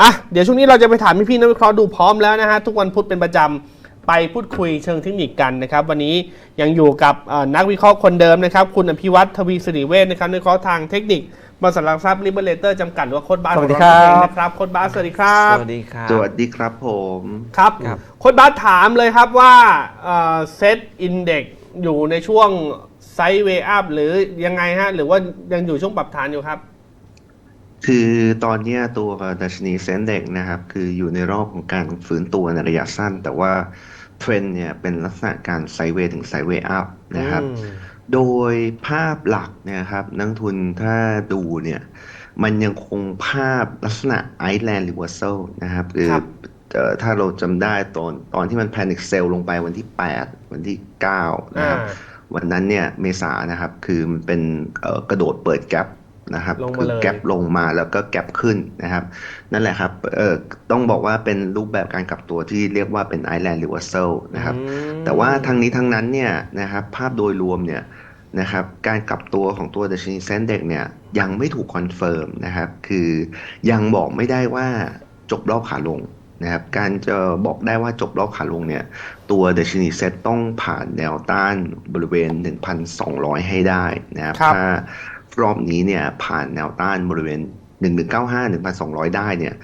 อะเดี๋ยวช่วงนี้เราจะไปถามพี่ๆนักวิเคราะห์ดูพร้อมแล้วนะฮะทุกวันพุธเป็นประจำไปพูดคุยเชิงเทคนิคกันนะครับ วันนี้ยังอยู่กับเอ่อนักวิเคราะห์คนเดิมนะครับ คุณอภิวัตทวีสิริเวชนะครับนักวิเคราะห์ทางเทคนิคบริษัทหลักทรัพย์ลิเบเลเตอร์จำกัดหรือว่าโค้ดบาสสวัสดีของเาครับเองนะครับโค้ดบาสสวัสดีครับสวัสดีครับ สวัสดีครับผมครับครับโค้ดบาสถามเลยครับว่าเซตอินเด็กอยู่ในช่วงไซด์เวย์อัพหรือยังไงฮะหรือว่ายังอยู่ช่วงปรับฐานอยู่ครับ คือตอนเนี้ยตัวดัชนีเซ็นเด็กนะครับ คืออยู่ในรอบของการฟื้นตัวในระยะสั้น แต่ว่าเทรนด์เนี่ยเป็นลักษณะการไซด์เวย์ถึงไซด์เวย์อัพนะครับอืมโดยภาพหลักเนี่ยครับ นักทุนถ้าดูเนี่ยมันยังคงภาพลักษณะไอแลนด์รีเวอร์ซลนะครับคือครับเอ่อถ้าเราจำได้ตอนตอนที่มันแพนิคเซลลงไปวันที่ 8 วันที่ 9 นะครับอ่าวันนั้นเนี่ยเมษานะครับ คือมันเป็นเอ่อกระโดดเปิดแกลบ นะครับลงมาคืเลยแกลบลงมาแล้วก็แกลบขึ้นนะครับ นั่นแหละครับเอ่อต้องบอกว่าเป็นรูปแบบการกลับตัวที่เรียกว่าเป็นไอแลนด์รีเวอร์ซลนะครับอืมแต่ว่าทั้งนี้ทั้งนั้นเนี่ยนะครับภาพโดยรวมเนี่ยนะครับการกลับตัวของตัวดัชนีเซนเด็กเนี่ยยังไม่ถูกคอนเฟิร์มนะครับคือยังบอกไม่ได้ว่าจบรอบขาลงนะครับการจะบอกได้ว่าจบรอบขาลงเนี่ยตัวดัชนีเซตต้องผ่านแนวต้านบริเวณ 1,200 ให้ได้นะครับครับถ้า รอบนี้เนี่ยผ่านแนวต้านบริเวณ 1195 1,200 ได้เนี่ย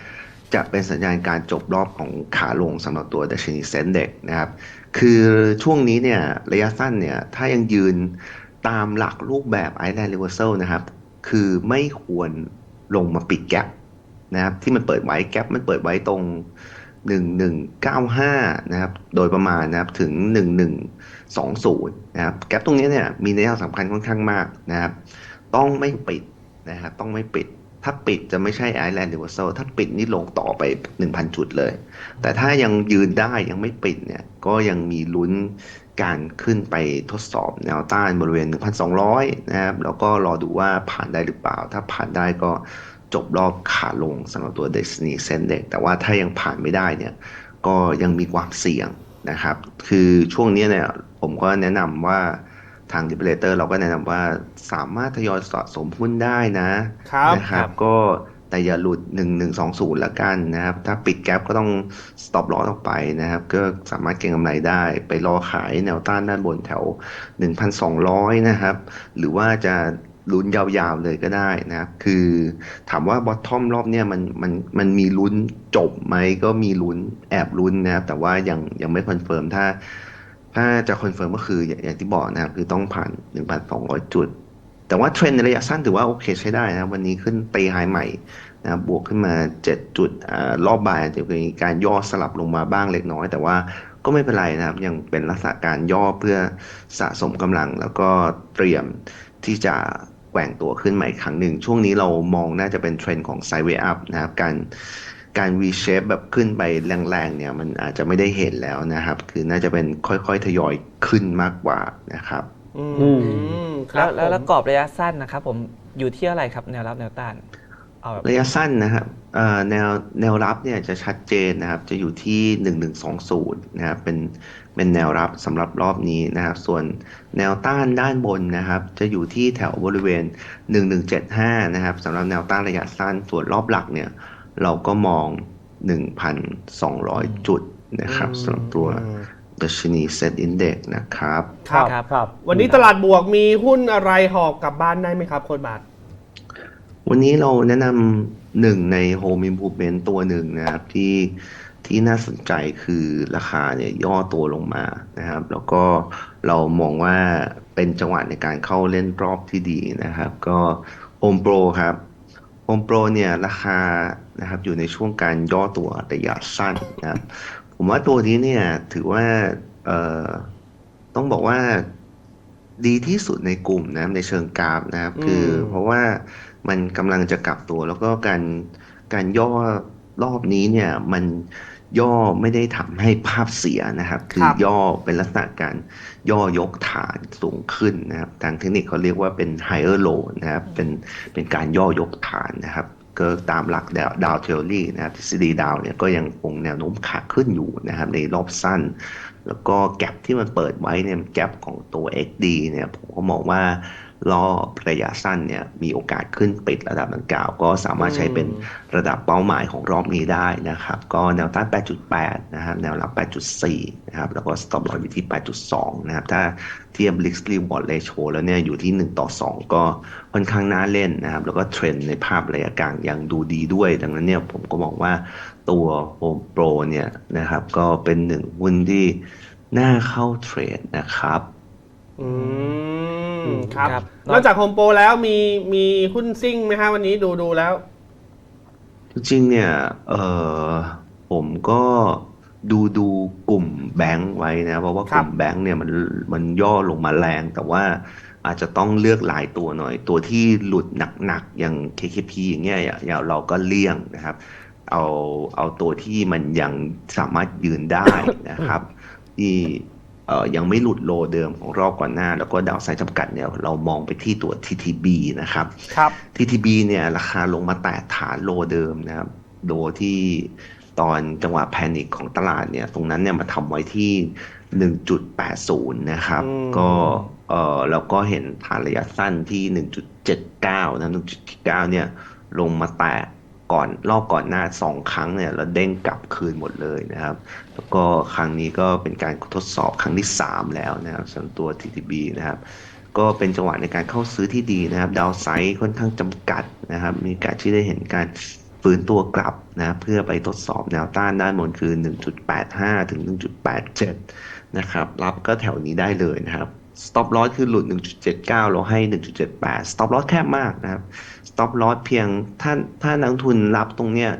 จะเป็นสัญญาณการจบรอบของขาลงสำหรับตัวดัชนีเซนเด็กนะครับ คือช่วงนี้เนี่ยระยะสั้นเนี่ยถ้ายังยืนตามหลักรูปแบบ Island Reversal นะครับ คือไม่ควรลงมาปิดแกลบนะครับที่มันเปิดไว้แกลบมันเปิดไว้ตรง 1195 นะครับ โดยประมาณนะครับถึง 1120 นะครับแกลบตรงนี้เนี่ยมีนัยสำคัญค่อนข้างมากนะครับ ต้องไม่ปิดนะครับต้องไม่ปิด ถ้าปิดจะไม่ใช่ Island Reversal ถ้าปิดนี่ลงต่อไป 1,000 จุดเลย แต่ถ้ายังยืนได้ยังไม่ปิดเนี่ย ก็ยังมีลุ้นการขึ้นไปทดสอบแนวต้านบริเวณ 1,200 นะครับ แล้วก็รอดูว่าผ่านได้หรือเปล่า ถ้าผ่านได้ก็จบรอบขาลงสำหรับตัว Destiny s e n d e x แต่ว่าถ้ายังผ่านไม่ได้เนี่ย ก็ยังมีความเสี่ยงนะครับ คือช่วงนี้เนี่ยผมก็แนะนำว่า ทาง d e p a t o r เราก็แนะนำว่าสามารถทยอยสะสมหุ้นได้นะครับนะครับ ก็แต่อย่าหลุด 1120ละกันนะครับ ถ้าปิดแกลบก็ต้อง stop loss ออกไปนะครับ ก็สามารถเก็งกำไรได้ ไปรอขายแนวต้านด้านบนแถว 1,200 นะครับ หรือว่าจะลุ้นยาวๆเลยก็ได้นะครับ คือถามว่า bottom รอบเนี้ยมันมันมันมีลุ้นจบไหมก็มีลุ้นแอบลุ้นนะครับ แต่ว่ายังยังไม่คอนเฟิร์มถ้า ถ้าจะคอนเฟิร์มก็คืออย่างที่บอกนะครับ คือต้องผ่าน 1,200 จุด แต่ว่าเทรนในระยะสั้นถือว่าโอเคใช้ได้นะครับวันนี้ขึ้นตีไฮใหม่นะครับบวกขึ้นมา 7 จุดอรอบบ่ายจะมีการย่อสลับลงมาบ้างเล็กน้อย แต่ว่าก็ไม่เป็นไรนะครับ ยังเป็นลักษณะการย่อเพื่อสะสมกำลัง แล้วก็เตรียมที่จะแกว่งตัวขึ้นใหม่ครั้งหนึ่ง ช่วงนี้เรามองน่าจะเป็นเทรนด์ของไซเวอัพนะครับการ การ V shape แบบขึ้นไปแรงๆเนี่ยมันอาจจะไม่ได้เห็นแล้วนะครับ คือน่าจะเป็นค่อยๆทยอยขึ้นมากกว่านะครับอืมคแล้รัวบแล้วผมแล้วกรอบระยะสั้นนะครับ ผมอยู่ที่อะไรครับแนวรับแนวต้านเอาแบบระยะสั้นนะครับเอ่อแนวแนวรับเนี่ยจะชัดเจนนะครับ จะอยู่ที่ 1120นะครับเป็นเป็นแนวรับสำหรับรอบนี้นะครับ ส่วนแนวต้านด้านบนนะครับ จะอยู่ที่แถวบริเวณ 1175นะครับสำหรับแนวต้านระยะสั้น ส่วนรอบหลักเนี่ย เราก็มอง 1,200 จุดนะครับสำหรับตัวดัชนีเซ็ตอินเด็กนะครับ ครับครับครับวันนี้ตลาดบวกมีหุ้นอะไรหอบกลับบ้านได้ไหมครับโค้ดบาท วันนี้เราแนะนำหนึ่งใน Home Improvement ตัวหนึ่งนะครับที่ที่น่าสนใจคือราคาเนี่ยย่อตัวลงมานะครับ แล้วก็เรามองว่าเป็นจังหวะในการเข้าเล่นรอบที่ดีนะครับ ก็ Home Pro ครับ Home Pro เนี่ยราคานะครับอยู่ในช่วงการย่อตัวระยะสั้นนะครับผมว่าตัวนี้เนี่ยถือว่าเอ่อต้องบอกว่าดีที่สุดในกลุ่มนะครับในเชิงกราฟนะครับ คืออืมเพราะว่ามันกำลังจะกลับตัว แล้วก็การการย่อรอบนี้เนี่ยมันย่อไม่ได้ทำให้ภาพเสียนะครับ คือย่อเป็นลักษณะการ ย่อยกฐานสูงขึ้นนะครับทางเทคนิคเขาเรียกว่าเป็น higher low นะครับเป็นเป็นการย่อยกฐานนะครับก็ตามหลักดาวดาวเทอรี่นะครับทฤษฎีดาวเนี่ยก็ยังคงแนวโน้มขาขึ้นอยู่นะครับในรอบสั้น แล้วก็แกลบที่มันเปิดไว้เนี่ยแกลบของตัว XD เนี่ยผมก็มองว่า รอบระยะสั้นเนี่ยมีโอกาสขึ้นปิดระดับดังกล่าว ก็สามารถใช้เป็นระดับเป้าหมายของรอบนี้ได้นะครับ ก็แนวต้าน 8.8 นะครับ แนวรับ 8.4 นะครับ แล้วก็ stop loss อยู่ที่ 8.2 นะครับ ถ้าเทียบ risk reward ratio แล้วเนี่ยอยู่ที่ 1 ต่อ 2 ก็ค่อนข้างน่าเล่นนะครับ แล้วก็เทรนด์ในภาพระยะกลางยังดูดีด้วย ดังนั้นเนี่ยผมก็มองว่าตัว Home Pro เนี่ยนะครับ ก็เป็นหนึ่งหุ้นที่น่าเข้าเทรดนะครับ อืมครับ ครับ นอกจากโฮมโปรแล้วมีมีหุ้นซิ่งไหมฮะวันนี้ดูดูแล้ว จริงๆเนี่ยเออผมก็ดูดูกลุ่มแบงค์ไว้นะ เพราะว่ากลุ่มแบงค์เนี่ยมันมันย่อลงมาแรง แต่ว่าอาจจะต้องเลือกหลายตัวหน่อย ตัวที่หลุดหนักๆอย่าง KKP อย่างเงี้ยอย่าอย่าเราก็เลี่ยงนะครับ เอาเอาตัวที่มันยังสามารถยืนได้นะครับ ที่เอ่อ ยังไม่หลุดโลเดิมของรอบก่อนหน้า แล้วก็ดาวไซด์จำกัดเนี่ยเรามองไปที่ตัว TTB นะครับครับ TTB เนี่ยราคาลงมาแตะฐานโลเดิมนะครับโดยที่ตอนจังหวะแพนิคของตลาดเนี่ยตรงนั้นเนี่ยมาทำไว้ที่ 1.80 นะครับอืมก็เออแล้วก็เห็นฐานระยะสั้นที่ 1.79 นะ1.79เนี่ยลงมาแตะ ก่อนรอบก่อนหน้าสองครั้งเนี่ยแล้วเด้งกลับคืนหมดเลยนะครับ แล้วก็ครั้งนี้ก็เป็นการทดสอบครั้งที่ 3 แล้วนะครับสำหรับตัว TTB นะครับ ก็เป็นจังหวะในการเข้าซื้อที่ดีนะครับ ดาวไซด์ค่อนข้างจำกัดนะครับ มีการที่ได้เห็นการฟื้นตัวกลับนะเพื่อไปทดสอบแนวต้านด้านบนคือ 1.85 ถึง 1.87 นะครับ รับก็แถวนี้ได้เลยนะครับ stop loss คือหลุด 1.79 เราให้ 1.78 stop loss แคบมากนะครับ stop loss เพียงถ้าถ้านักลงทุนรับตรงเนี้ย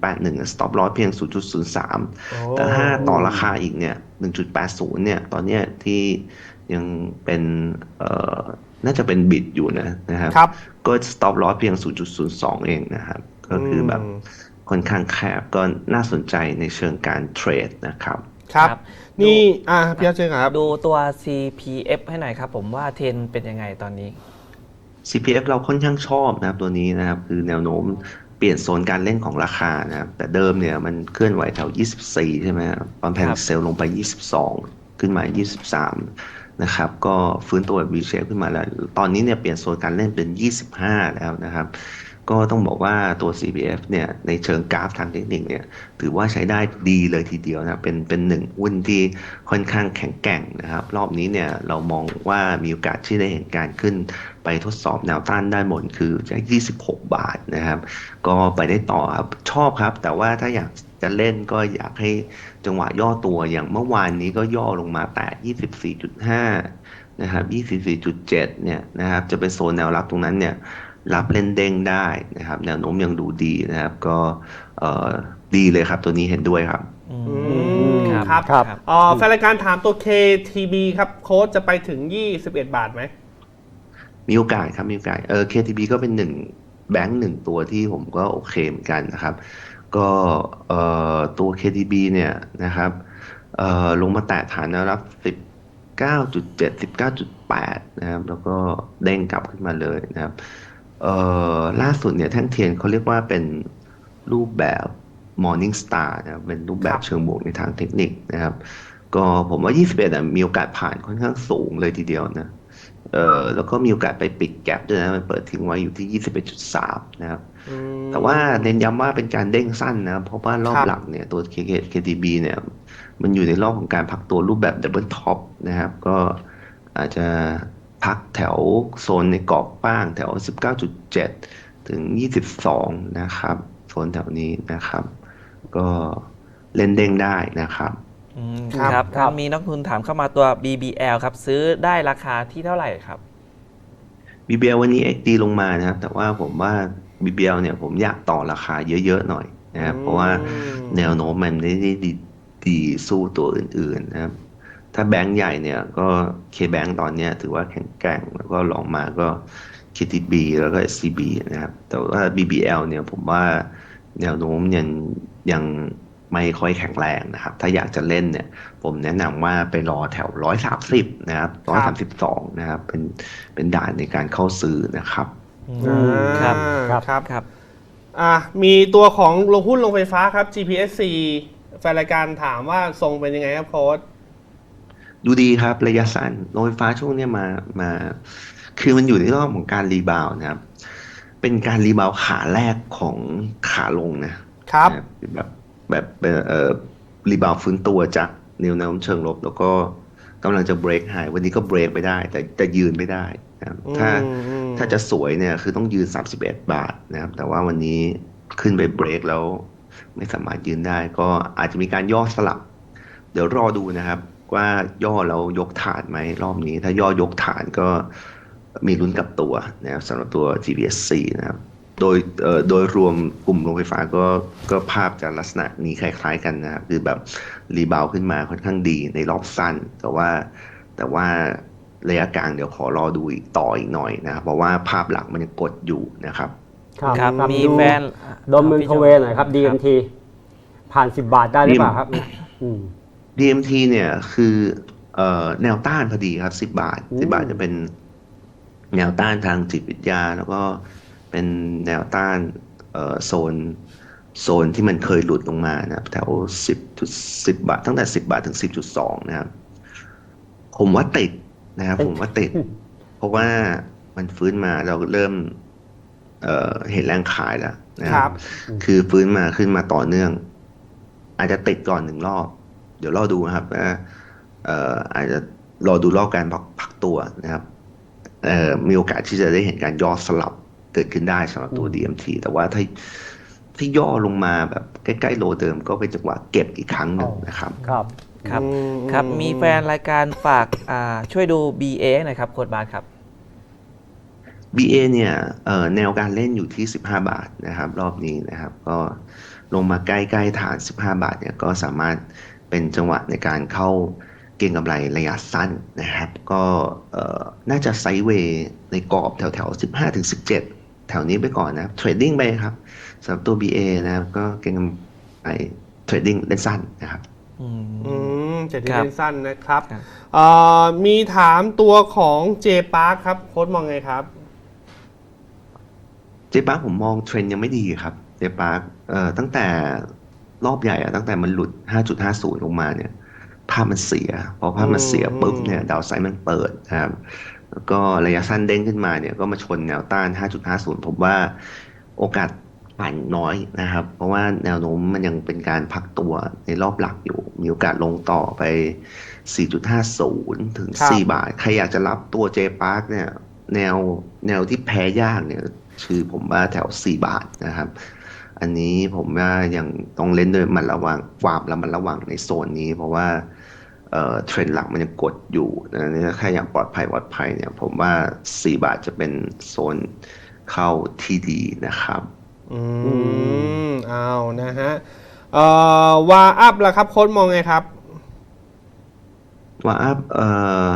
1.81 stop loss เพียง 0.03 แต่ถ้าต่อราคาอีกเนี่ย 1.80 เนี่ย ตอนเนี้ยที่ยังเป็นเอ่อน่าจะเป็นบิดอยู่นะนะครับครับก็ stop loss เพียง 0.02 เองนะครับ ก็คือแบบมค่อนข้างแคบก็น่าสนใจในเชิงการเทรดนะครับ ครับครับ นี่อ่าพี่อาเชิญครับ ดูตัว CPF ให้หน่อยครับ ผมว่าเทรนด์เป็นยังไงตอนนี้ CPF เราค่อนข้างชอบนะครับตัวนี้นะครับ คือแนวโน้มเปลี่ยนโซนการเล่นของราคานะครับ แต่เดิมเนี่ยมันเคลื่อนไหวแถว 24 ใช่ไหมครับตอนแผ่นครับเซลลลงไป 22 ขึ้นมา 23 นะครับ ก็ฟื้นตัวแบบ V shape ขึ้นมาแล้ว ตอนนี้เนี่ยเปลี่ยนโซนการเล่นเป็น 25 แล้วนะครับ ก็ต้องบอกว่าตัว CPF เนี่ยในเชิงกราฟทางเทคนิคเนี่ยถือว่าใช้ได้ดีเลยทีเดียวนะเป็นเป็นหนึ่งหุ้นที่ค่อนข้างแข็งแกร่งนะครับ รอบนี้เนี่ยเรามองว่ามีโอกาสที่ได้เห็นการขึ้นไปทดสอบแนวต้านด้านบนคือจะ26 บาทนะครับ ก็ไปได้ต่อครับชอบครับ แต่ว่าถ้าอยากจะเล่นก็อยากให้จังหวะย่อตัวอย่างเมื่อวานนี้ก็ย่อลงมาแตะ24.5นะครับ24.7เนี่ยนะครับจะเป็นโซนแนวรับตรงนั้นเนี่ย รับเล่นเด้งได้นะครับแนวโน้มยังดูดีนะครับ ก็เอ่อดีเลยครับ ตัวนี้เห็นด้วยครับอือืมมครับครับครับอ๋อแฟนรายการถามตัว KTB ครับ โค้ดจะไปถึง 21 บาทไหม มีโอกาสครับ มีโอกาสเออ KTB ก็เป็นหนึ่งแบงค์หนึ่งตัวที่ผมก็โอเคเหมือนกันนะครับ ก็เอ่อตัว KTB เนี่ยนะครับเอ่อลงมาแตะฐานแนวรับ 19.7 19.8 นะครับ แล้วก็เด้งกลับขึ้นมาเลยนะครับ เอ่อล่าสุดเนี่ยแท่งเทียนเขาเรียกว่าเป็นรูปแบบ Morning Star นะครับเป็นรูปแบครับบเชิงบวกในทางเทคนิคนะครับ ก็ผมว่า 21อะมีโอกาสผ่านค่อนข้างสูงเลยทีเดียวนะเอ่อแล้วก็มีโอกาสไปปิดแกลบด้วยนะมันเปิดทิ้งไว้อยู่ที่ 21.3 นะครับอืมแต่ว่าเน้นย้ำว่าเป็นการเด้งสั้นนะ เพราะว่ารอบครับหลังเนี่ยตัว KK KTB เนี่ย มันอยู่ในรอบของการพักตัวรูปแบบดับเบิลท็อปนะครับ ก็อาจจะ พักแถวโซนในกรอบบ้างแถว 19.7 ถึง 22 นะครับ โซนแถวนี้นะครับ ก็เล่นเด้งได้นะครับอืมครับครับครับมีนักลงทุนถามเข้ามาตัว BBL ครับ ซื้อได้ราคาที่เท่าไหร่ครับ BBL วันนี้ XD ลงมานะครับ แต่ว่าผมว่า BBL เนี่ยผมอยากต่อราคาเยอะๆหน่อยนะครับ เพราะว่าแนวโน้มมันไม่ได้ดีดีสู้ตัวอื่นๆนะครับ ถ้าแบงก์ใหญ่เนี่ยก็ KBank ตอนเนี้ยถือว่าแข็งแกร่ง แล้วก็ลองมาก็ KTB แล้วก็ SCB นะครับ แต่ว่า BBL เนี่ยผมว่าแนวโน้มยังยังไม่ค่อยแข็งแรงนะครับ ถ้าอยากจะเล่นเนี่ย ผมแนะนำว่าไปรอแถว130นะครับ132นะครับ เป็นเป็นด่านในการเข้าซื้อนะครับอืมอ่าครับครับครับครับ อะมีตัวของลงหุ้นลงไฟฟ้าครับ GPSC แฟนรายการถามว่าทรงเป็นยังไงครับโค้ด ดูดีครับระยะสั้นโรงไฟฟ้าช่วงเนี้ยมามา คือมันอยู่ในรอบของการรีบาวด์นะครับ เป็นการรีบาวด์ขาแรกของขาลงนะครับนะแบบแบบเอ่อรีบาวด์ฟื้นตัวจากแนวโน้มเชิงลบ แล้วก็กำลังจะเบรกไฮวันนี้ก็เบรกไปได้ แต่แต่ยืนไม่ได้นะครับ ถ้าอืมอืมถ้าจะสวยเนี่ยคือต้องยืน 31 บาทนะครับ แต่ว่าวันนี้ขึ้นไปเบรกแล้วไม่สามารถยืนได้ ก็อาจจะมีการย่อสลับ เดี๋ยวรอดูนะครับ ว่าย่อแล้วยกฐานไหมรอบนี้ ถ้าย่อยกฐานก็มีลุ้นกลับตัวนะครับสำหรับตัว GBSC นะครับโดยเอ่อโดยรวมกลุ่มโรงไฟฟ้าก็ก็ภาพจะลักษณะนี้คล้ายๆกันนะครับคือแบบรีบาวขึ้นมาค่อนข้างดีในรอบสั้น แต่ว่าแต่ว่าระยะกลางเดี๋ยวขอรอดูอีกต่ออีกหน่อยนะครับเพราะว่าภาพหลักมันยังกดอยู่นะครับ ครับครับมีดูแฟนดมเมืองโทเวหน่อยครับ DMT ผ่านสิบบาทได้หรือเปล่าครับอืม DMT เนี่ยคือเอ่อแนวต้านพอดีครับ10บาทอืม10บาทจะเป็นแนวต้านทางจิตวิทยา แล้วก็เป็นแนวต้านเอ่อโซนโซนที่มันเคยหลุดลงมานะครับแถว10จุด10บาท ตั้งแต่10บาทถึง10.2นะครับ ผมว่าติดนะครับ ผมว่าติด เพราะว่ามันฟื้นมาเราเริ่ม เอ่อเห็นแรงขายแล้วนะคครัรับบคือฟื้นมาขึ้นมาต่อเนื่อง อาจจะติดก่อนหนึ่งรอบ เดี๋ยวรอดูนะครับว่าเอ่ออาจจะรอดูรอบการพักพักตัวนะครับเอ่อมีโอกาสที่จะได้เห็นการย่อสลับเกิดขึ้นได้สำหรับตัว DMT แต่ว่าถ้าที่ย่อลงมาแบบใกล้ ๆ โลเดิมก็เป็นจังหวะเก็บอีกครั้งหนึ่งนะครับ ครับครับอืครับอืมีแฟนรายการฝากอ่าช่วยดู BA หน่อยครับโค้ดบาสครับ BA เนี่ยเอ่อแนวการเล่นอยู่ที่ 15 บาทนะครับ รอบนี้นะครับ ก็ลงมาใกล้ ๆ ฐาน 15 บาทเนี่ยก็สามารถ เป็นจังหวะในการเข้าเก็งกำไรระยะสั้นนะครับ ก็เอ่อน่าจะไซด์เวย์ในกรอบแถวๆ15ถึง17 แถวนี้ไปก่อนนะครับเทรดดิ้งไปครับสำหรับตัว BA นะครับก็เก็งกำไรเทรดดิ้งเล่นสั้นนะครับอืมอืมเจ็ดที่ครับเป็นสั้นนะครับครับเอ่อมีถามตัวของเจปาร์คครับโค้ดมองไงครับเจปาร์คผมมองเทรนด์ยังไม่ดีครับเจปาร์คเอ่อตั้งแต่ รอบใหญ่อะตั้งแต่มันหลุด 5.50 ลงมาเนี่ยภาพมันเสีย พอภาพมันเสียอืมปุ๊บเนี่ยดาวไซด์มันเปิดนะครับแล้วก็ระยะสั้นเด้งขึ้นมาเนี่ยก็มาชนแนวต้าน 5.50 ผมว่าโอกาสผ่านน้อยนะครับ เพราะว่าแนวโน้มมันยังเป็นการพักตัวในรอบหลักอยู่ มีโอกาสลงต่อไป 4.50 ถึงครับ4บาท ใครอยากจะรับตัวเจปาร์คเนี่ยแนวแนวที่แพ้ยากเนี่ยคือผมว่าแถว 4 บาทนะครับ อันนี้ผมว่ายังต้องเล่นด้วยมันระวังความระมัดระวังในโซนนี้ เพราะว่าเอ่อเทรนด์หลักมันยังกดอยู่นะนี่ถ้าอย่างปลอดภัยปลอดภัยเนี่ย ผมว่า 4 บาทจะเป็นโซนเข้าที่ดีนะครับ อืมเอานะฮะเอ่อวาอัพล่ะครับโค้ดมองไงครับว่าอัพเอ่อ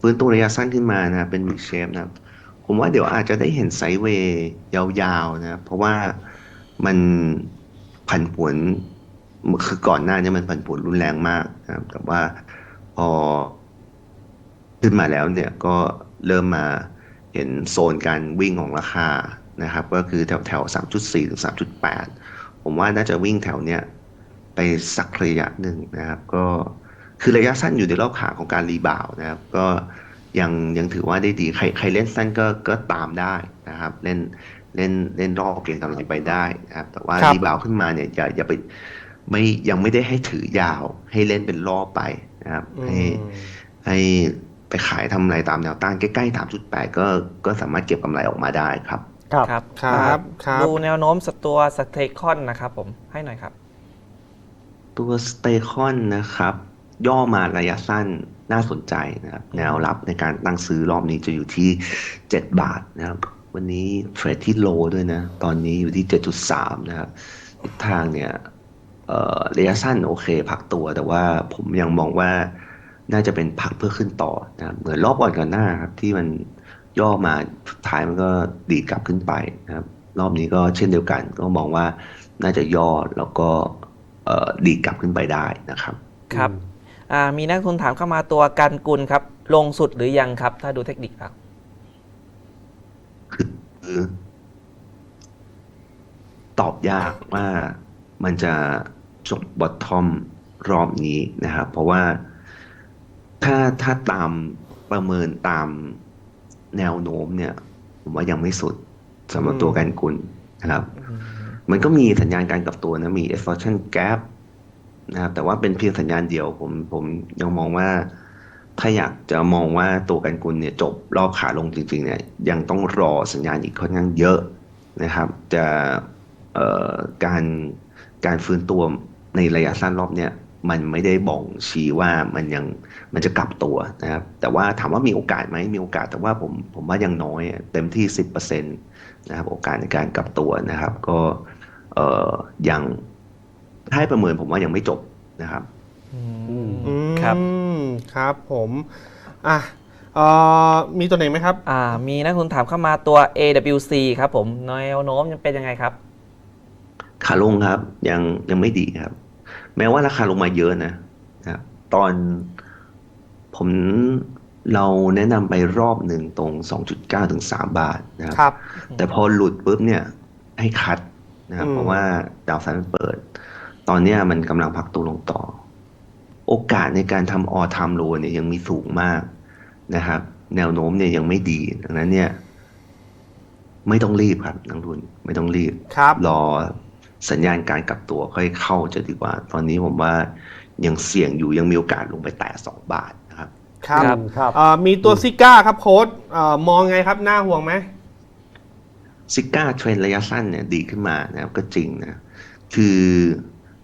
ฟื้นตัวระยะสั้นขึ้นมานะเป็น V shape นะครับผมว่าเดี๋ยวอาจจะได้เห็นไซด์เวย์ยาวๆนะครับเพราะว่า มันผันผวนคือก่อนหน้านี้มันผันผวนรุนแรงมากนะครับ แต่ว่าพอขึ้นมาแล้วเนี่ยก็เริ่มมาเห็นโซนการวิ่งของราคานะครับ ก็คือแถวแถวสามจุดสี่ถึงสามจุดแปดผมว่าน่าจะวิ่งแถวเนี้ยไปสักระยะหนึ่งนะครับ ก็คือระยะสั้นอยู่ในรอบขาของการรีบาวด์นะครับ ก็ยังยังถือว่าได้ดีใครใครเล่นสั้นก็ก็ตามได้นะครับ เล่น เล่นเล่นรอบเก่งกำลังไปได้นะครับ แต่ว่าครับรีบาวด์ขึ้นมาเนี่ยอย่าอย่าไปไม่ยังไม่ได้ให้ถือยาว ให้เล่นเป็นรอบไปนะครับอืให้มให้ไปขายทำไรตามแนวต้านใกล้ๆ3.8ก็ก็สามารถเก็บกำไรออกมาได้ครับครับครับครับครับดูแนวโน้มสตัวสเตคอนนะครับผมให้หน่อยครับ ตัวสเตคอนนะครับ ย่อมาระยะสั้นน่าสนใจนะครับ แนวรับในการตั้งซื้อรอบนี้จะอยู่ที่ 7 บาทนะครับ วันนี้เทรดที่โลด้วยนะ ตอนนี้อยู่ที่ 7.3 นะครับทิศทางเนี่ยเอ่อระยะสั้นโอเค พักตัวแต่ว่าผมยังมองว่าน่าจะเป็นพักเพื่อขึ้นต่อนะครับเหมือนรอบก่อนก่อนหน้าครับ ที่มันย่อมาสุดท้ายมันก็ดีดกลับขึ้นไปนะครับ รอบนี้ก็เช่นเดียวกัน ก็มองว่าน่าจะย่อแล้วก็เอ่อดีดกลับขึ้นไปได้นะครับ ครับอ่ามีนักลงทุนถามเข้ามาตัวกันกุลครับ ลงสุดหรือยังครับ ถ้าดูเทคนิคครับ คือตอบยากว่ามันจะจบบอททอมรอบนี้นะครับ เพราะว่าถ้าถ้าตามประเมินตามแนวโน้มเนี่ย ผมว่ายังไม่สุดสำหรับตัวกันกุลนะครับ มันก็มีสัญญาณการกลับตัวนะ มี exhaustion gap นะครับ แต่ว่าเป็นเพียงสัญญาณเดียวผมผมยังมองว่า ถ้าอยากจะมองว่าตัวกันกุลเนี่ยจบรอบขาลงจริงๆเนี่ยยังต้องรอสัญญาณอีกค่อนข้างเยอะนะครับ จะการการฟื้นตัวในระยะสั้นรอบเนี่ยมันไม่ได้บ่งชี้ว่ามันยังมันจะกลับตัวนะครับ แต่ว่าถามว่ามีโอกาสไหมมีโอกาสแต่ว่าผมผมว่ายังน้อยเต็มที่ 10%นะครับโอกาสในการกลับตัวนะครับ ก็เอ่อยังให้ประเมินผมว่ายังไม่จบนะครับ อืมอืมครับ ครับผมอะเอ่อมีตัวไหนไหมครับ อ่ามีนักทุนถามเข้ามาตัว AWC ครับผมแนวโน้มยังเป็นยังไงครับ ขาลงครับ ยังยังไม่ดีครับ แม้ว่าราคาลงมาเยอะนะนะครับตอนผมเราแนะนำไปรอบหนึ่งตรง 2.9 ถึง 3 บาทนะครับ ครับ แต่พอหลุดปุ๊บเนี่ยให้คัดนะครับอืม เพราะว่าดาวไซด์มันเปิด ตอนเนี้ยมันกำลังพักตัวลงต่อ โอกาสในการทำออทามโลเนี่ยยังมีสูงมากนะครับ แนวโน้มเนี่ยยังไม่ดีดังนั้นเนี่ย ไม่ต้องรีบครับนักทุนไม่ต้องรีบครับรอสัญญาณการกลับตัวค่อยเข้าจะดีกว่า ตอนนี้ผมว่ายังเสี่ยงอยู่ยังมีโอกาสลงไปแตะสองบาทนะครับ ครับครับครับเอ่อมีตัวซิก้าครับโค้ดเอ่อมองไงครับน่าห่วงไหมซิก้าเทรนระยะสั้นเนี่ยดีขึ้นมานะครับก็จริงนะ คือ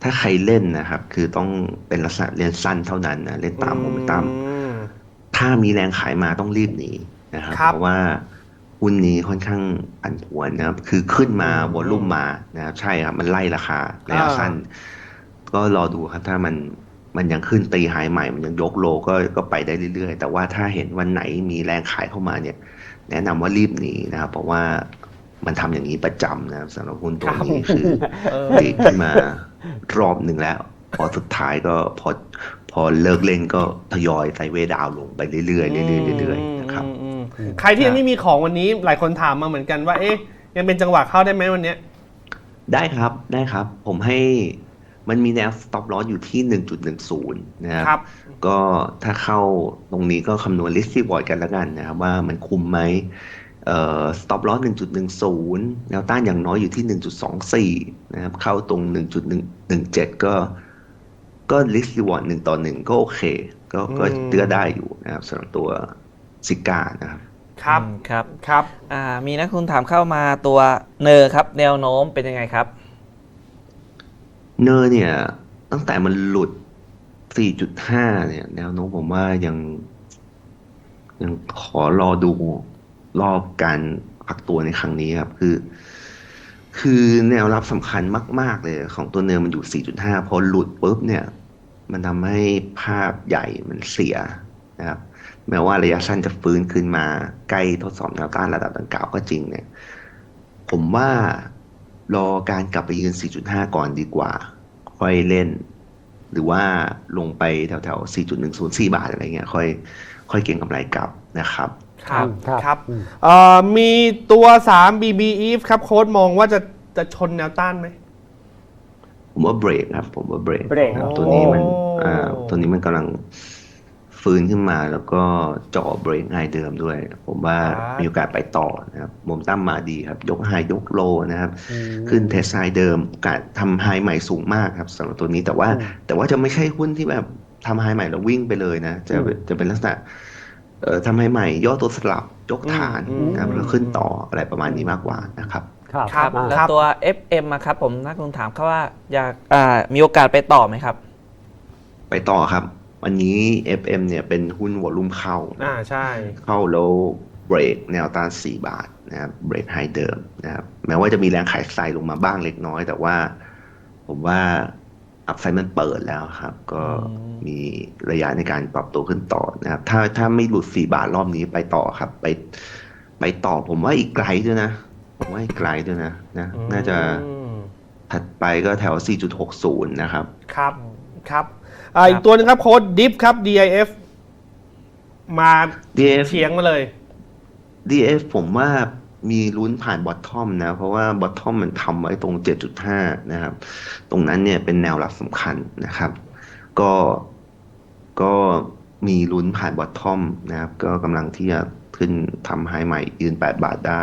ถ้าใครเล่นนะครับ คือต้องเป็นลักษณะเล่นสั้นเท่านั้นนะเล่นตามโมเมนตัมอืมถ้ามีแรงขายมาต้องรีบหนีนะครับครับ เพราะว่าหุ้นนี้ค่อนข้างผันผวนนะครับ คือขึ้นมาอืมวอลลุ่มมานะครับ ใช่ครับ มันไล่ราคาระยะอ่าสั้น ก็รอดูครับ ถ้ามันมันยังขึ้นตีไฮใหม่ มันยังยกโลก็ก็ไปได้เรื่อยๆ แต่ว่าถ้าเห็นวันไหนมีแรงขายเข้ามาเนี่ย แนะนำว่ารีบหนีนะครับ เพราะว่า มันทำอย่างนี้ประจำนะครับสำหรับหุ้นตัวนี้คือเออดีขึ้นมารอบหนึ่งแล้ว พอสุดท้ายก็พอพอเลิกเล่นก็ทยอยไซด์เวย์ดาวน์ลงไปเรื่อยๆเรื่อยๆเรื่อยๆนะครับอืมอืมอืมใครที่ยังไม่มีของวันนี้หลายคนถามมาเหมือนกันว่า เอ๊ะ ยังเป็นจังหวะเข้าได้ไหมวันเนี้ยได้ครับได้ครับ ผมให้มันมีแนว stop loss อยู่ที่ 1.10 นะครับครับก็ถ้าเข้าตรงนี้ก็คำนวณ risk reward กันแล้วกันนะครับ ว่ามันคุ้มไหม เอ่อ stop loss 1.10 แนวต้านอย่างน้อยอยู่ที่ 1.24 นะครับ เข้าตรง 1.17ก็ก็ risk reward หนึ่งต่อหนึ่งก็โอเค ก็ก็อืมเลือกได้อยู่นะครับสำหรับตัวซิก้านะครับ ครับอืมครับครับอ่ามีนักทุนถามเข้ามาตัวเนอร์ครับ แนวโน้มเป็นยังไงครับ เนอร์เนี่ย ตั้งแต่มันหลุด 4.5 เนี่ย แนวโน้มผมว่ายังยังขอรอดู รอบการพักตัวในครั้งนี้ครับ คือ คือแนวรับสำคัญมาก ๆ เลยของตัวเนอร์มันอยู่ 4.5 พอหลุดปุ๊บเนี่ย มันทำให้ภาพใหญ่มันเสียนะครับ แม้ว่าระยะสั้นจะฟื้นขึ้นมาใกล้ทดสอบแนวต้านระดับดังกล่าวก็จริงเนี่ย ผมว่ารอการกลับไปยืน 4.5 ก่อนดีกว่า ค่อยเล่น หรือว่าลงไปแถวๆ 4.104 บาทอะไรเงี้ย ค่อย ค่อยเก็งกำไรกลับนะครับ ครับครับครับอืมเอ่อมีตัว 3 BB Eve ครับโค้ดมองว่าจะจะชนแนวต้านไหม ผมว่าเบรกครับ ผมว่าเบรกเบรกครับโอ้ตัวนี้มันอ่าตัวนี้มันกำลังฟื้นขึ้นมาแล้วก็เจ่อเบรกไฮเดิมด้วย ผมว่ามีโอกาสไปต่อนะครับมุมตั้มมาดีครับ ยกไฮยกโลนะครับอืมขึ้นเทสไฮเดิมโอกาสทำไฮใหม่สูงมากครับสำหรับตัวนี้แต่ว่าอืมแต่ว่าจะไม่ใช่หุ้นที่แบบทำไฮใหม่แล้ววิ่งไปเลยนะ จะอืมจะเป็นลักษณะ เอ่อทำไฮใหม่ย่อตัวสลับยกฐานอืมนะครับแล้วขึ้นต่ออะไรประมาณนี้มากกว่านะครับครับครับอ่าแล้วตัว FM อะครับ ผมนักทุนถามเขาว่าอยากอ่ามีโอกาสไปต่อไหมครับ ไปต่อครับ วันนี้ FM เนี่ยเป็นหุ้นวอลลุ่มเข้าอ่าใช่ เข้าแล้วเบรกแนวต้าน4 บาทนะครับเบรกไฮเดิมนะครับแม้ว่าจะมีแรงขายใส่ลงมาบ้างเล็กน้อย แต่ว่า ผมว่า อัพไซด์มันเปิดแล้วครับ ก็อืมมีระยะในการปรับตัวขึ้นต่อนะครับ ถ้าถ้าไม่หลุด4บาทรอบนี้ไปต่อครับ ไป ไปต่อผมว่าอีกไกลด้วยนะ ผมว่าอีกไกลด้วยนะนะน่าจะอืมถัดไปก็แถว 4.60 นะครับ ครับครับอ่าอีกตัวหนึงครับโค้ดดิฟครับ DIF มา DF เฉียงมาเลย DF ผมว่า มีลุ้นผ่านบอททอมนะ เพราะว่าบอททอมมันทำไว้ตรง 7.5 นะครับ ตรงนั้นเนี่ยเป็นแนวรับสำคัญนะครับ ก็ก็มีลุ้นผ่านบอททอมนะครับ ก็กำลังที่จะขึ้นทำไฮใหม่ยืน 8 บาทได้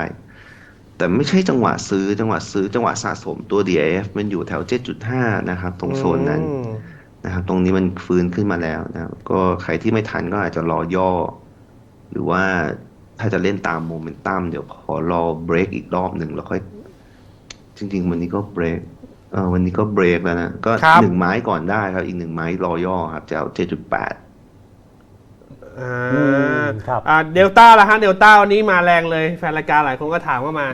แต่ไม่ใช่จังหวะซื้อจังหวะซื้อจังหวะสะสมตัว DIF มันอยู่แถว 7.5 นะครับ ตรงโซนนั้นอืมนะครับตรงนี้มันฟื้นขึ้นมาแล้วนะครับ ก็ใครที่ไม่ทันก็อาจจะรอย่อ หรือว่า ถ้าจะเล่นตามโมเมนตัมเดี๋ยวขอรอเบรกอีกรอบหนึ่งแล้วค่อย จริง ๆ วันนี้ก็เบรกเออวันนี้ก็เบรกแล้วนะ ก็ครับหนึ่งไม้ก่อนได้ครับ อีกหนึ่งไม้รอย่อครับจะเอา7.8อ่อืามครับอ่าเดลต้าละฮะเดลต้าวันนี้มาแรงเลยแฟนรายการหลายคนก็ถามว่ามา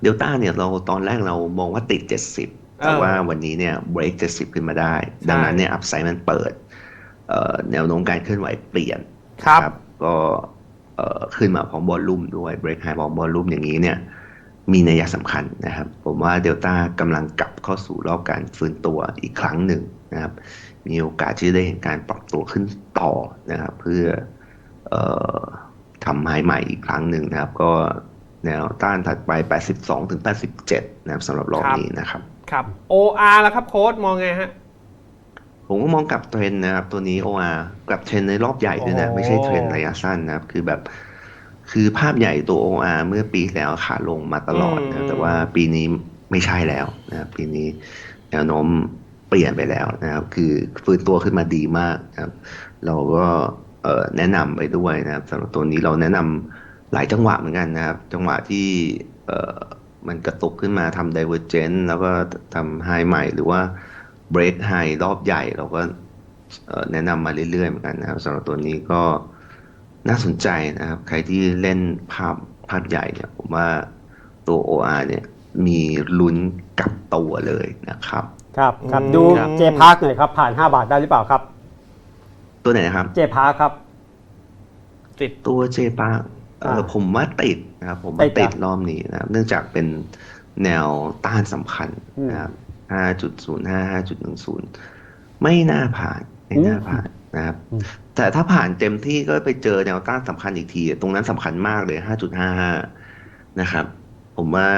เดลต้าเนี่ยเราตอนแรกเรามองว่าติด70แต่เออว่าวันนี้เนี่ยเบรก70ขึ้นมาได้ ดังนั้นเนี่ยอัพไซด์มันเปิดเอ่อแนวโน้มการเคลื่อนไหวเปลี่ยนครับนะก็เอ่อ ขึ้นมาพร้อมบอลลุ่มด้วยเบรกไฮพร้อมบอลลุ่มอย่างนี้เนี่ยมีนัยสำคัญนะครับ ผมว่าเดลต้ากำลังกลับเข้าสู่รอบการฟื้นตัวอีกครั้งหนึ่งนะครับ มีโอกาสที่จะได้เห็นการปรับตัวขึ้นต่อนะครับ เพื่ออทำไฮใหม่อีกครั้งหนึ่งนะครับ ก็แนวต้านถัดไป 82 ถึง 87 นะครับสำหรับรอบครับนี้นะครับ ครับ OR แล้วครับโค้ดมองไงฮะ ผมก็มองกลับเทรนด์นะครับ ตัวนี้ OR กลับเทรนด์ในรอบใหญ่ด้วยนะโอ้ไม่ใช่เทรนด์ระยะสั้นนะครับ คือแบบ คือภาพใหญ่ตัว OR เมื่อปีที่แล้วขาลงมาตลอดนะแต่ว่าปีนี้ไม่ใช่แล้วนะครับปีนี้แนวโน้มเปลี่ยนไปแล้วนะครับ คือฟื้นตัวขึ้นมาดีมากนะครับ เราก็เอ่อแนะนำไปด้วยนะครับสำหรับตัวนี้เราแนะนำหลายจังหวะเหมือนกันนะครับ จังหวะที่เอ่อมันกระตุกขึ้นมาทำ divergent แล้วก็ทำไฮใหม่หรือว่า break high รอบใหญ่เราก็เอ่อแนะนำมาเรื่อยๆเหมือนกันนะครับสำหรับตัวนี้ก็น่าสนใจนะครับ ใครที่เล่นภาพภาพใหญ่เนี่ยผมว่าตัว OR เนี่ยมีลุ้นกลับตัวเลยนะครับ ครับครับอืมดูครับเจพาร์คหน่อยครับ ผ่าน 5 บาทได้หรือเปล่าครับ ตัวไหนนะครับเจพาร์คครับ ติดตัวเจปาเอออ่าผมว่าติดนะครับ ผมติว่าดติดอะรอบนี้นะครับ เนื่องจากเป็นแนวต้านสำคัญอืมนะครับ 5.05 5.10 ไม่น่าผ่านไม่น่าอืมผ่านนะครับอืมแต่ถ้าผ่านเต็มที่ก็ไปเจอแนวต้านสำคัญอีกที ตรงนั้นสำคัญมากเลย 5.55 นะครับ ผมว่า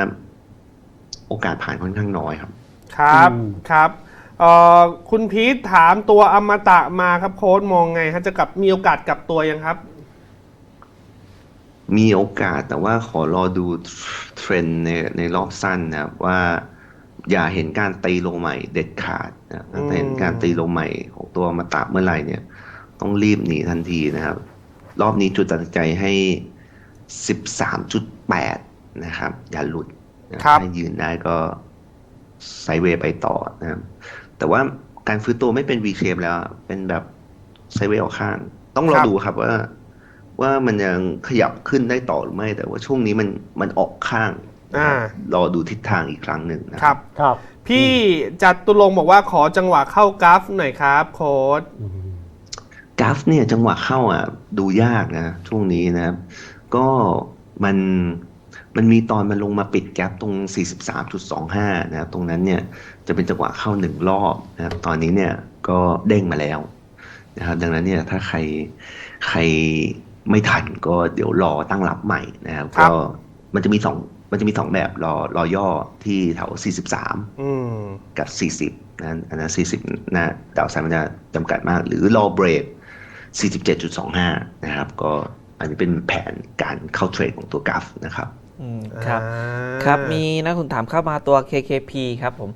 โอกาสผ่านค่อนข้างน้อยครับ ครับอืมครับเอ่อคุณพีทถามตัวอมตะมาครับโค้ดมองไงฮะจะกลับมีโอกาสกลับตัวยังครับ มีโอกาสแต่ว่าขอรอดูเทรนด์ในในรอบสั้นนะครับว่า อย่าเห็นการตีลงใหม่เด็ดขาดนะครับถ้าเห็นการตีลงใหม่ของตัวมาตะเมื่อไหร่เนี่ย ต้องรีบหนีทันทีนะครับ รอบนี้จุดตัดสินใจให้13.8นะครับ อย่าหลุดนะครับถ้ายืนได้ก็ไซด์เวย์ไปต่อนะครับ แต่ว่าการฟื้นตัวไม่เป็น V shape แล้วอะเป็นแบบไซด์เวย์ออกข้าง ต้องรอครับดูครับว่าว่ามันยังขยับขึ้นได้ต่อหรือไม่ แต่ว่าช่วงนี้มันมันออกข้างนะค รับอ่ารอดูทิศทางอีกครั้งหนึ่งนะคครัรับบบพี่จัดตุลงค์บอกว่าขอจังหวะเข้ากราฟหน่อยครับ โค้ดกราฟเนี่ยจังหวะเข้าอะ ดูยากนะ ช่วงนี้นะครับ ก็มันมันมีตอนมันลงมาปิดแกลบตรง 43.25 นะครับ ตรงนั้นเนี่ยจะเป็นจังหวะเข้าหนึ่งรอบนะครับ ตอนนี้เนี่ยก็เด้งมาแล้วนะครับ ดังนั้นเนี่ยถ้าใครใครไม่ทันก็เดี๋ยวรอตั้งรับใหม่นะครับครัก็บมันจะมีสอง มันจะมีสองแบบรอรอย่อที่แถว 43อืมกับ 40นะอันนั้น40นะดาวไซด์มันจะจำกัดมาก หรือรอเบรก47.25 นะครับ ก็อันนี้เป็นแผนการเข้าเทรดของตัวกราฟนะครับอืมครับอ่าครับมีนักทุนถามเข้ามาตัว KKP ครับผม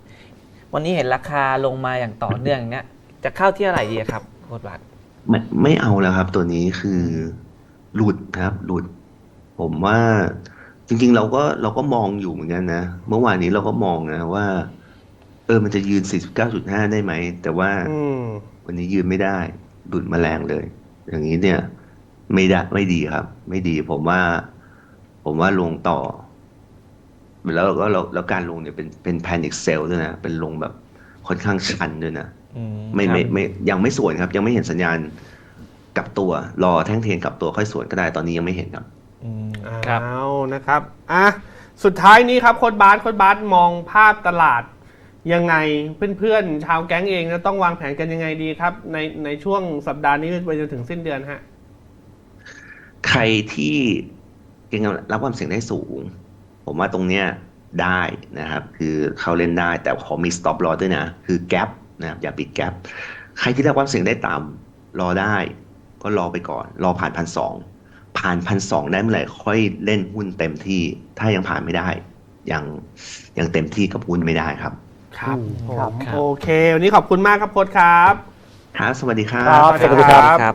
วันนี้เห็นราคาลงมาอย่างต่อเนื่องอย่างเนี้ยจะเข้าที่อะไรดีครับโค้ดบัตรไม่ไม่เอาแล้วครับ ตัวนี้คือหลุดครับ หลุด ผมว่า จริง ๆ เราก็เราก็มองอยู่เหมือนกันนะ เมื่อวานนี้เราก็มองนะว่า เออมันจะยืน 49.5 ได้ไหม แต่ว่าอืมวันนี้ยืนไม่ได้หลุดมาแรงเลย อย่างนี้เนี่ย ไม่ได้ไม่ดีครับ ไม่ดีผมว่า ผมว่าลงต่อ แล้วก็เราแล้วการลงเนี่ยเป็นเป็นแพนิคเซลด้วยนะ เป็นลงแบบค่อนข้างชันด้วยนะอืไม่ครับไม่ไม่ยังไม่สวนครับ ยังไม่เห็นสัญญาณกลับตัว รอแท่งเทียนกลับตัวค่อยสวนก็ได้ตอนนี้ยังไม่เห็นครับอืม ครับเอานะครับอะสุดท้ายนี้ครับโค้ดบาสโค้ดบาสมองภาพตลาดยังไงเพื่อนๆ ชาวแก๊งเองจะต้องวางแผนกันยังไงดีครับ ในในช่วงสัปดาห์นี้ไปจนถึงสิ้นเดือนฮะใครที่เก่งรับความเสี่ยงได้สูง ผมว่าตรงเนี้ยได้นะครับ คือเขาเล่นได้แต่ขอมี stop loss ด้วยนะ คือ gap นะครับอย่าปิด gap ใครที่รับความเสี่ยงได้ต่ำรอได้ ก็รอไปก่อน รอผ่านพันสอง ผ่านพันสองได้เมื่อไหร่ค่อยเล่นหุ้นเต็มที่ ถ้ายังผ่านไม่ได้ ยังยังเต็มที่กับหุ้นไม่ได้ครับ ครับอืมผมครับโอเค วันนี้ขอบคุณมากครับโพสครับ ครับ สวัสดีครัครับบสวัสดีครับครับ